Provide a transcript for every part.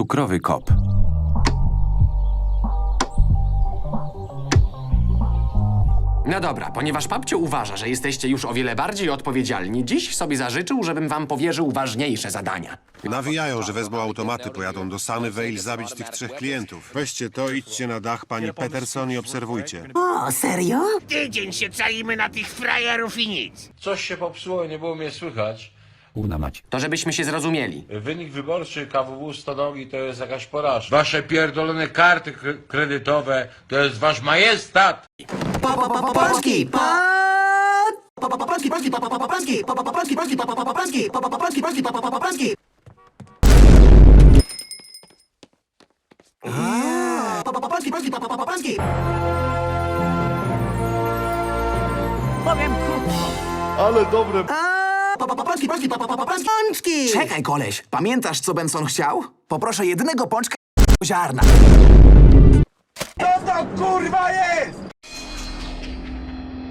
Cukrowy kop. No dobra, ponieważ papcio uważa, że jesteście już o wiele bardziej odpowiedzialni, dziś sobie zażyczył, żebym wam powierzył ważniejsze zadania. Nawijają, że wezmą automaty, pojadą do Sunnyvale zabić tych trzech klientów. Weźcie to, idźcie na dach pani Peterson i obserwujcie. O, serio? Tydzień się czalimy na tych frajerów i nic. Coś się popsuło, nie było mnie słychać. To żebyśmy się zrozumieli. Wynik wyborczy KWW Stonogi to jest jakaś porażka. Wasze pierdolone karty kredytowe to jest wasz majestat. Pa, pa, pa, pa, Polski! Pa! Pa, pa, pa, Polski, Polski, pa, pa, pa, pa, Polski! Pa, pa, pa, Polski, Polski, pa, pa, pa, pa, Polski! Pa, pa, pa, Polski, Polski, pa, pa, pa, pa, Polski! A! Pa, pa, pa, Polski, Polski, pa, pa, pa, pa, Polski! Powiem krótko. Ale dobre. A! Polski, po, po, po, po, Polski! Pączki! Czekaj, koleś. Pamiętasz, co Benson chciał? Poproszę jednego pączka ziarna.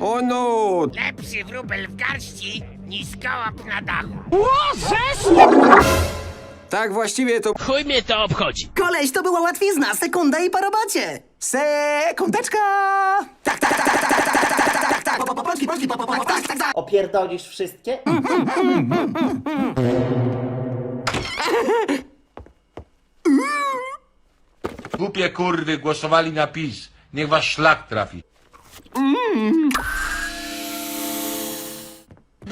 O no! Lepszy wróbel w garści niż kołap na dachu. Tak właściwie to... Chuj mnie to obchodzi. Koleś, to była łatwizna, sekunda i po robocie! Sekundeczka! Tak, tak, tak, tak, tak, tak, tak, tak, tak, tak. Po, po, po, Polski, Polski, po, po, po, po, tak, tak, tak! Opierdolisz wszystkie? Głupie kurwy głosowali na PiS. Niech was szlak trafi.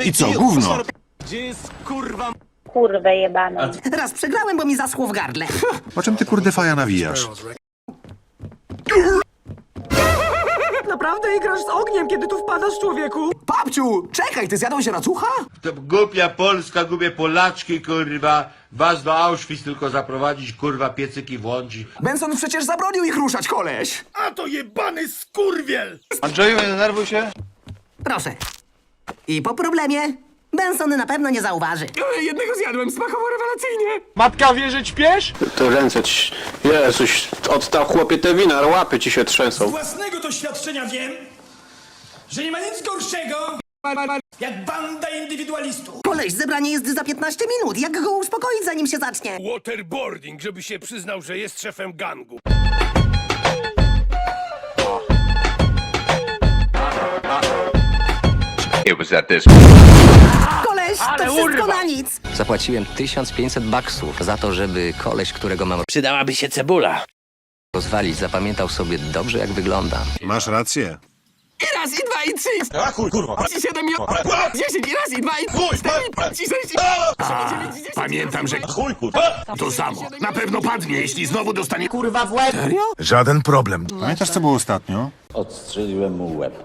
I co, gówno? Kurwę jebaną. Raz przegrałem, bo mi zaschło w gardle. O czym ty kurde faja nawijasz? Naprawdę igrasz z ogniem, kiedy tu wpadasz, człowieku? Babciu, czekaj, ty zjadłeś racucha? To głupia Polska, głupie Polaczki, kurwa. Was do Auschwitz tylko zaprowadzić, kurwa, piecyki włączyć. Benson przecież zabronił ich ruszać, koleś. Proszę. I po problemie Benson na pewno nie zauważy. Jednego zjadłem, smakowo rewelacyjnie. Matka wie, że śpiesz? To ręce ci... Jezuś, odstał chłopie te wina, łapy ci się trzęsą. własnego doświadczenia wiem, że nie ma nic gorszego jak banda indywidualistów. Koleś, zebranie jest za 15 minut. Jak go uspokoić, zanim się zacznie? Waterboarding, żeby się przyznał, że jest szefem gangu. Koleś, to wszystko na nic. Zapłaciłem 1500 baksów za to, żeby koleś, którego mam Przydałaby się cebula. rozwalić, zapamiętał sobie dobrze, jak wyglądam. Masz rację. I raz, i dwa, i trzy. A chuj, kurwa. I siedem, i dziesięć, i raz, i dwa, i cztery, i pięć, i sześć, i... dziewięć, i dziesięć, Pamiętam, że chuj to samo. Na pewno padnie, jeśli znowu dostanie Kurwa w łeb! Żaden problem. Pamiętasz, co było ostatnio? Odstrzeliłem mu łeb.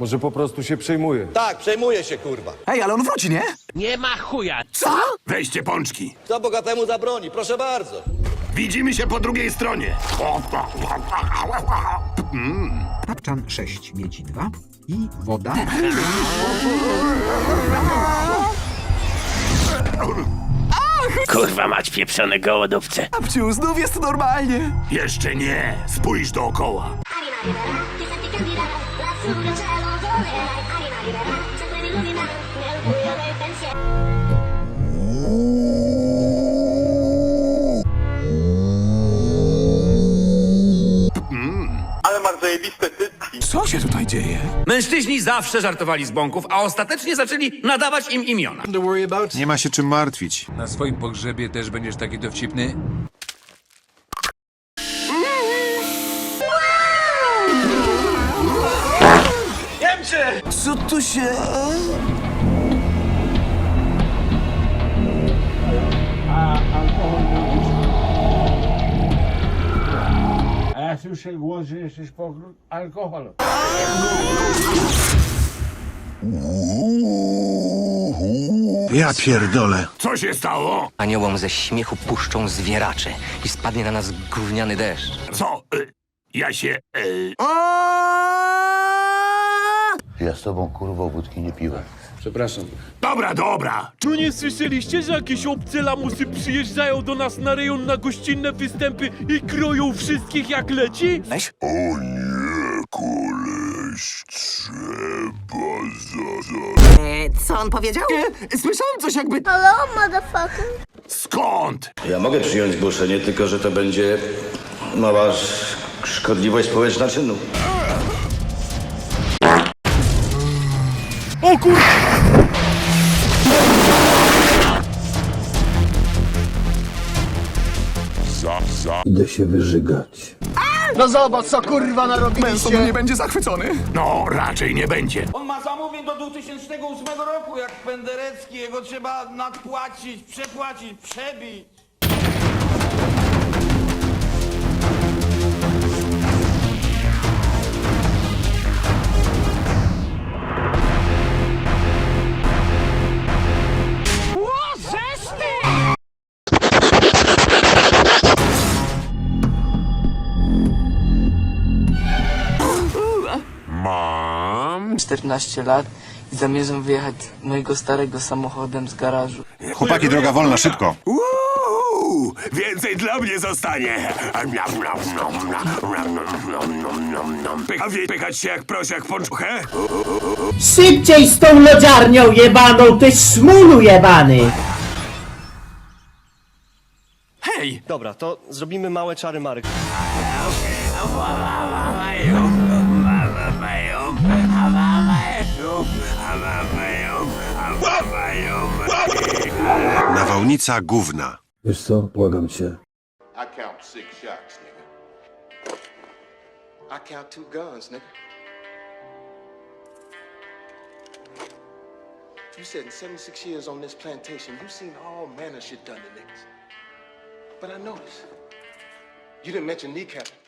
Może po prostu się przejmuje. Tak, przejmuję się, kurwa. Ej, ale on wróci, nie? Nie ma chuja. Co? Weźcie pączki. Kto bogatemu zabroni? Proszę bardzo. Widzimy się po drugiej stronie. Tapczan 6, miedzi 2 i woda. Kurwa mać pieprzone gołodówce. Babciu, znów jest normalnie. Jeszcze nie. Spójrz dookoła. Co się tutaj dzieje? Mężczyźni zawsze żartowali z bąków, a ostatecznie zaczęli nadawać im imiona. Nie ma się czym martwić. Na swoim pogrzebie też będziesz taki dowcipny? Co tu się... A ja słyszę głos, że jesteś pochód alkoholu. Ja pierdolę. Co się stało? Aniołom ze śmiechu puszczą zwieracze i spadnie na nas gówniany deszcz. Co? Y, ja się... Y, Ja z tobą, kurwo, wódki nie piłem. dobra, dobra. Tu nie słyszeliście, że jakieś obce lamusy przyjeżdżają do nas na rejon na gościnne występy i kroją wszystkich jak leci? Weź. E, co on powiedział? E, Słyszałem coś jakby... Skąd? Ja mogę przyjąć głoszenie, tylko że to będzie mała sz- szkodliwość społeczna czynu. Idę się wyżygać. Mężczyzna nie będzie zachwycony. No, raczej nie będzie. On ma zamówień do 2008 roku, jak Penderecki. Jego trzeba nadpłacić, przepłacić, przebić. 14 lat i zamierzam wyjechać mojego starego samochodem z garażu. Chłopaki, droga wolna, szybko. Uuu, więcej dla mnie zostanie. Pycha, wie- pychać się jak prosiak ponczuchę? Szybciej z tą lodziarnią jebaną, ty szmulu jebany! Hej! Dobra, to zrobimy małe czary Marek. Nawałnica gówna. Wiesz co, błagam cię. I count six shots, nigga. I count two guns, nigga. You said in 76 years on this plantation, you seen all manner of shit done to niggas. But I noticed, you didn't mention kneecapping.